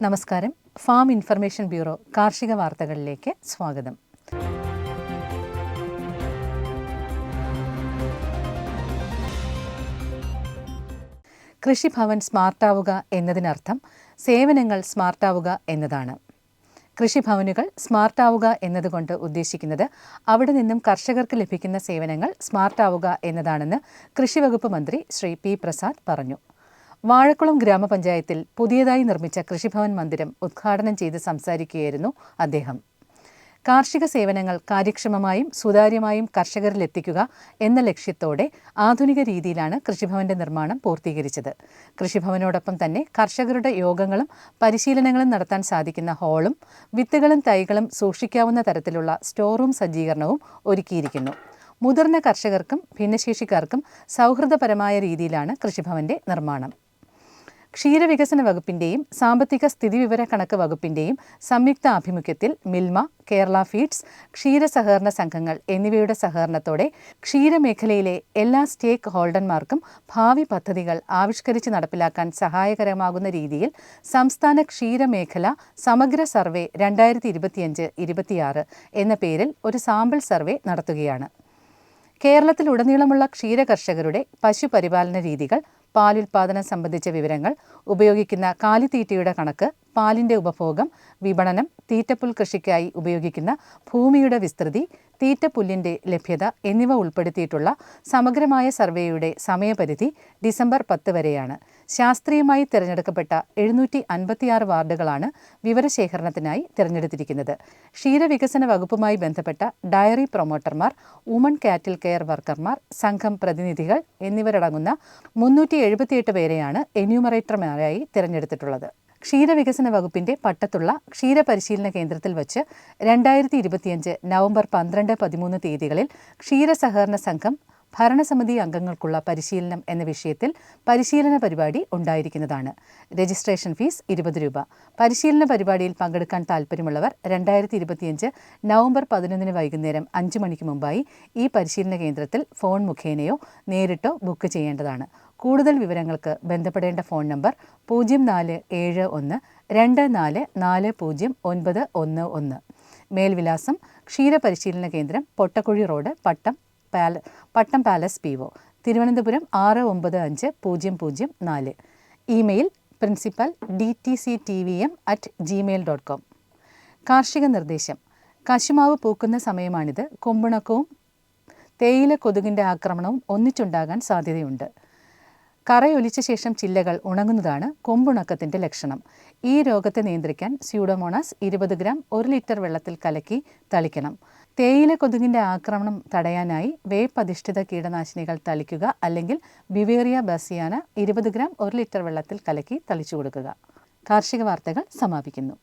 നമസ്കാരം. Farm information bureau കാർഷിക വാർത്തകളിലേക്ക് സ്വാഗതം. കൃഷിഭവൻ സ്മാർട്ടാവുക എന്നതിനർത്ഥം സേവനങ്ങൾ സ്മാർട്ടാവുക എന്നതാണ്. കൃഷിഭവനുകൾ സ്മാർട്ടാവുക എന്നതുകൊണ്ട് ഉദ്ദേശിക്കുന്നത് അവിടെ നിന്നും കർഷകർക്ക് ലഭിക്കുന്ന സേവനങ്ങൾ സ്മാർട്ടാവുക എന്നതാണെന്ന് കൃഷിവകുപ്പ് മന്ത്രി ശ്രീ പി പ്രസാദ് പറഞ്ഞു. വാഴക്കുളം ഗ്രാമപഞ്ചായത്തിൽ പുതിയതായി നിർമ്മിച്ച കൃഷിഭവൻ മന്ദിരം ഉദ്ഘാടനം ചെയ്ത് സംസാരിക്കുകയായിരുന്നു അദ്ദേഹം. കാർഷിക സേവനങ്ങൾ കാര്യക്ഷമമായും സുതാര്യമായും കർഷകരിലെത്തിക്കുക എന്ന ലക്ഷ്യത്തോടെ ആധുനിക രീതിയിലാണ് കൃഷിഭവന്റെ നിർമ്മാണം പൂർത്തീകരിച്ചത്. കൃഷിഭവനോടൊപ്പം തന്നെ കർഷകരുടെ യോഗങ്ങളും പരിശീലനങ്ങളും നടത്താൻ സാധിക്കുന്ന ഹാളും വിത്തുകളും തൈകളും സൂക്ഷിക്കാവുന്ന തരത്തിലുള്ള സ്റ്റോർ റൂം സജ്ജീകരണവും ഒരുക്കിയിരിക്കുന്നു. മുതിർന്ന കർഷകർക്കും ഭിന്നശേഷിക്കാർക്കും സൗഹൃദപരമായ രീതിയിലാണ് കൃഷിഭവന്റെ നിർമ്മാണം. ക്ഷീരവികസന വകുപ്പിന്റെയും സാമ്പത്തിക സ്ഥിതിവിവര കണക്ക് വകുപ്പിന്റെയും സംയുക്ത ആഭിമുഖ്യത്തിൽ മിൽമ കേരള ഫീഡ്സ് ക്ഷീര സഹകരണ സംഘങ്ങൾ എന്നിവയുടെ സഹകരണത്തോടെ ക്ഷീരമേഖലയിലെ എല്ലാ സ്റ്റേക്ക് ഹോൾഡർമാർക്കും ഭാവി പദ്ധതികൾ ആവിഷ്കരിച്ച് നടപ്പിലാക്കാൻ സഹായകരമാകുന്ന രീതിയിൽ സംസ്ഥാന ക്ഷീരമേഖല സമഗ്ര സർവേ രണ്ടായിരത്തി ഇരുപത്തിയഞ്ച് ഇരുപത്തിയാറ് എന്ന പേരിൽ ഒരു സാമ്പിൾ സർവേ നടത്തുകയാണ്. കേരളത്തിലുടനീളമുള്ള ക്ഷീരകർഷകരുടെ പശുപരിപാലന രീതികൾ പാലുൽപാദനം സംബന്ധിച്ച വിവരങ്ങൾ ഉപയോഗിക്കുന്ന കാലിത്തീറ്റയുടെ കണക്ക് പാലിന്റെ ഉപഭോഗം വിപണനം തീറ്റപ്പുൽ കൃഷിക്കായി ഉപയോഗിക്കുന്ന ഭൂമിയുടെ വിസ്തൃതി തീറ്റപ്പുല്ലിന്റെ ലഭ്യത എന്നിവ ഉൾപ്പെടുത്തിയിട്ടുള്ള സമഗ്രമായ സർവേയുടെ സമയപരിധി ഡിസംബർ പത്ത് വരെയാണ്. ശാസ്ത്രീയമായി തിരഞ്ഞെടുക്കപ്പെട്ട എഴുന്നൂറ്റി അൻപത്തിയാറ് വാർഡുകളാണ് വിവരശേഖരണത്തിനായി തിരഞ്ഞെടുത്തിരിക്കുന്നത്. ക്ഷീരവികസന വകുപ്പുമായി ബന്ധപ്പെട്ട ഡയറി പ്രൊമോട്ടർമാർ വുമൺ കാറ്റിൽ കെയർ വർക്കർമാർ സംഘം പ്രതിനിധികൾ എന്നിവരടങ്ങുന്ന മുന്നൂറ്റി എഴുപത്തിയെട്ട് പേരെയാണ് എന്യൂമറേറ്റർമാരായി തിരഞ്ഞെടുത്തിട്ടുള്ളത്. ക്ഷീരവികസന വകുപ്പിന്റെ പട്ടത്തുള്ള ക്ഷീരപരിശീലന കേന്ദ്രത്തിൽ വച്ച് രണ്ടായിരത്തി ഇരുപത്തിയഞ്ച് നവംബർ പന്ത്രണ്ട് പതിമൂന്ന് തീയതികളിൽ ക്ഷീരസഹകരണ സംഘം ഭരണസമിതി അംഗങ്ങൾക്കുള്ള പരിശീലനം എന്ന വിഷയത്തിൽ പരിശീലന പരിപാടി ഉണ്ടായിരിക്കുന്നതാണ്. രജിസ്ട്രേഷൻ ഫീസ് ഇരുപത് രൂപ. പരിശീലന പരിപാടിയിൽ പങ്കെടുക്കാൻ താൽപ്പര്യമുള്ളവർ രണ്ടായിരത്തി ഇരുപത്തിയഞ്ച് നവംബർ പതിനൊന്നിന് വൈകുന്നേരം അഞ്ച് മണിക്ക് മുമ്പായി ഈ പരിശീലന കേന്ദ്രത്തിൽ ഫോൺ മുഖേനയോ നേരിട്ടോ ബുക്ക് ചെയ്യേണ്ടതാണ്. കൂടുതൽ വിവരങ്ങൾക്ക് ബന്ധപ്പെടേണ്ട ഫോൺ നമ്പർ പൂജ്യം നാല് ഏഴ് ഒന്ന് രണ്ട് നാല് നാല് പൂജ്യം ഒൻപത് ഒന്ന് ഒന്ന്. മേൽവിലാസം ക്ഷീരപരിശീലന കേന്ദ്രം പൊട്ടക്കുഴി റോഡ് പട്ടം പാല Pattom palace P O. Thiruvananthapuram ആറ് ഒമ്പത് അഞ്ച് പൂജ്യം പൂജ്യം നാല്. Email principal D T C T V M at Gmail dot com കാർഷിക നിർദ്ദേശം. കശുമാവ് പൂക്കുന്ന സമയമാണിത്. കൊമ്പുണക്കവും തേയില കൊതുകിന്റെ ആക്രമണവും ഒന്നിച്ചുണ്ടാകാൻ സാധ്യതയുണ്ട്. കറയൊലിച്ച ശേഷം ചില്ലകൾ ഉണങ്ങുന്നതാണ് കൊമ്പുണക്കത്തിന്റെ ലക്ഷണം. ഈ രോഗത്തെ നിയന്ത്രിക്കാൻ സ്യൂഡോമോണാസ് ഇരുപത് ഗ്രാം ഒരു ലിറ്റർ വെള്ളത്തിൽ കലക്കി തളിക്കണം. തേയില കൊതുകിന്റെ ആക്രമണം തടയാനായി വേപ്പ് അധിഷ്ഠിത കീടനാശിനികൾ തളിക്കുക അല്ലെങ്കിൽ ബിവേറിയ ബസിയാന ഇരുപത് ഗ്രാം ഒരു ലിറ്റർ വെള്ളത്തിൽ കലക്കി തളിച്ചു കൊടുക്കുക. കാർഷിക വാർത്തകൾ സമാപിക്കുന്നു.